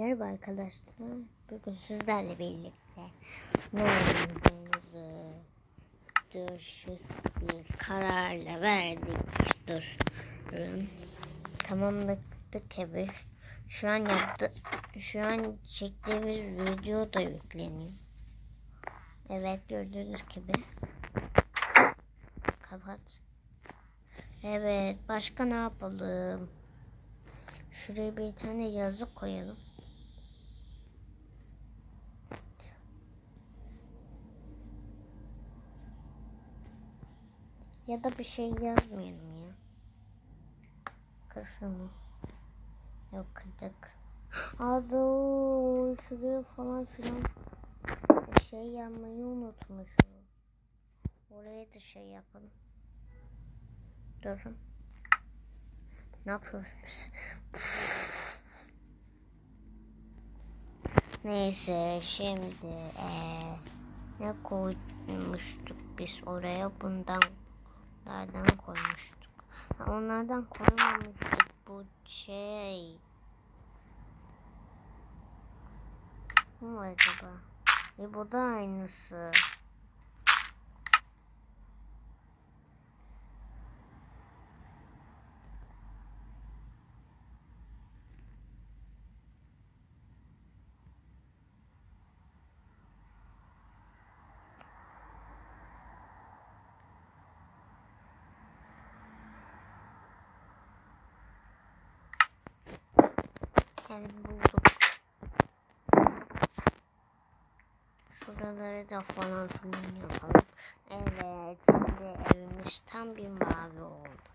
Merhaba arkadaşlar. Bugün sizlerle birlikte ne oynadığımızı görüşüp bir kararla verdik. Dur. Tamamladık evi. Şu an yaptı. Şu an çektiğimiz video da yükleniyor. Evet gördüğünüz gibi. Kapat. Evet başka ne yapalım? Şuraya bir tane yazı koyalım. Ya da bir şey yazmayalım ya. Kır şunu. Yok kırdık. Adı şuraya falan filan bir şey yapmayı unutmuşum. Oraya da şey yapalım. Durun. Ne yapıyoruz biz? Neyse şimdi eee, ne koymuştuk biz oraya bundan Nereden koymuştuk? Onlardan koymamıştık bu şey. Bu mu acaba? E bu da aynısı. Evet bulduk. Şuraları da falan filan yapalım. Evet şimdi evimiz tam bir mavi oldu.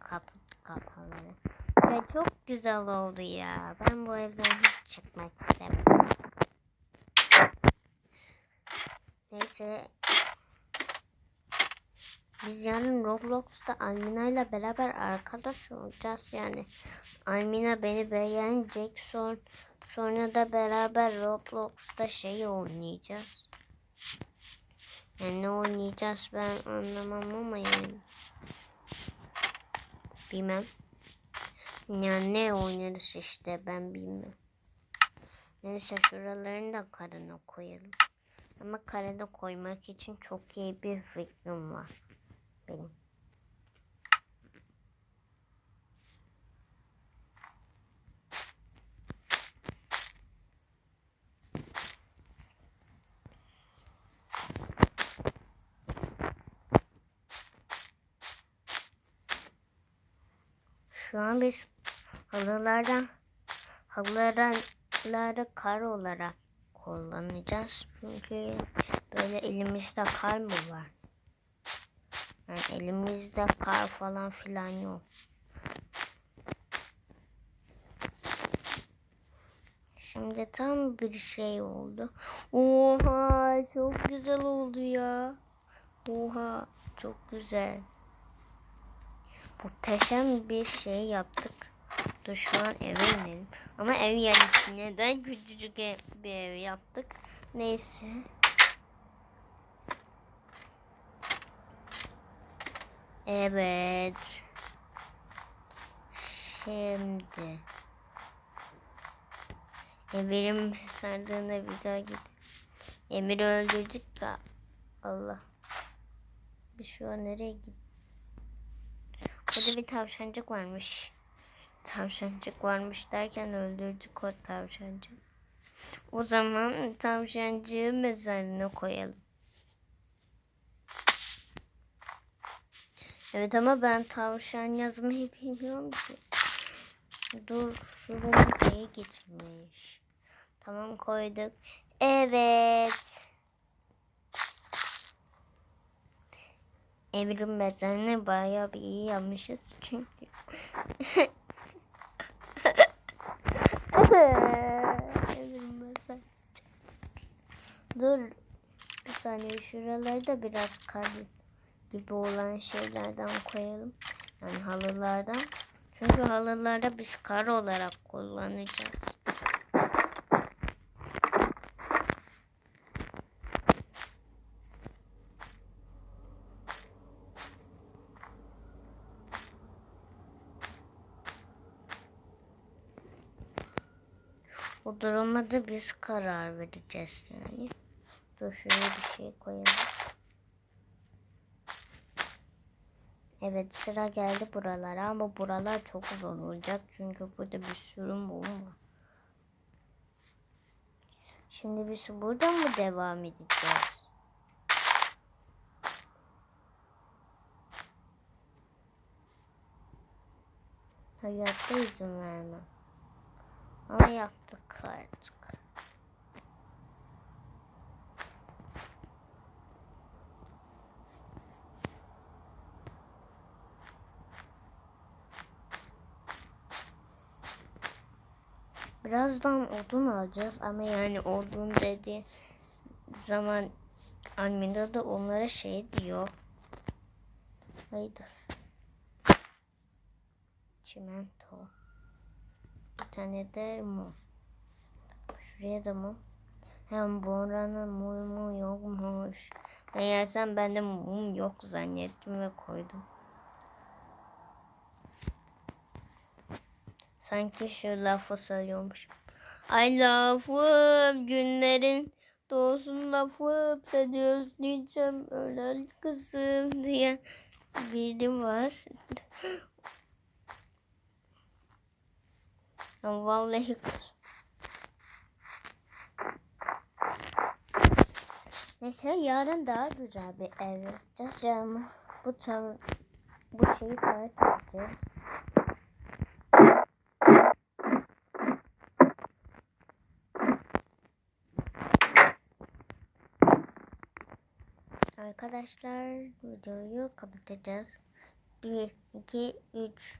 Kapı kapalı. Ya çok güzel oldu ya. Ben bu evden hiç çıkmak istemiyorum. Neyse. Biz yarın Roblox'ta Almina ile beraber arkadaş olacağız yani. Almina beni beğenecek. Son, sonra da beraber Roblox'ta şey oynayacağız. Yani ne oynayacağız ben anlamam ama yani. Bilmem. Yani ne oynarız işte ben bilmem. Neyse şuralarını da karına koyalım. Ama karada koymak için çok iyi bir fikrim var. Benim. Şu an biz halılardan halıları kar olarak kullanacağız. Çünkü böyle elimizde kar mı var? Yani elimizde kar falan filan yok. Şimdi tam bir şey oldu. Oha çok güzel oldu ya. Oha çok güzel. Muhteşem bir şey yaptık. Dur şu an eve inelim. Ama ev yani neden küçücük bir ev yaptık. Neyse. Evet. Şimdi. Emir'in sardığına bir daha gidelim. Emir'i öldürdük da. Allah. Bir şu an nereye gitti? Burada bir tavşancık varmış. Tavşancık varmış derken öldürdük o tavşancığı. O zaman tavşancığı mezarına koyalım. Evet ama ben tavşan yazmayı bilmiyorum ki. Dur şuraya şey gitmiş. Tamam koyduk. Evet. Evrim mezarını bayağı bir iyi yapmışız çünkü. Evrim mezarı. Dur. Bir saniye şuraları da biraz kalın gibi olan şeylerden koyalım. Yani halılardan. Çünkü halılarda biz kar olarak kullanacağız. Bu duruma da biz karar vereceğiz yani. Dur şuraya bir şey koyalım. Evet sıra geldi buralara ama buralar çok zor olacak çünkü burada bir sürü mum var. Şimdi biz buradan mı devam edeceğiz? Hayatta izin vermem. Ama yaptık artık. Birazdan odun alacağız ama yani odun dedi zaman Almina da onlara şey diyor. Haydi. Çimento. Bir tane de mum. Şuraya da mum. Hem Bora'nın mumu yokmuş. Meğersem ben de mum yok zannettim ve koydum. Sanki şu lafı söylüyormuş. Ay lafım günlerin doğsun lafım seni özleyeceğim ölen kızım diye biri var. Vallahi. Mesela yarın daha güzel bir ev yapacağız. Yani bu tam bu şeyi terk edeceğiz. Arkadaşlar videoyu kapatacağız. 1, 2, 3.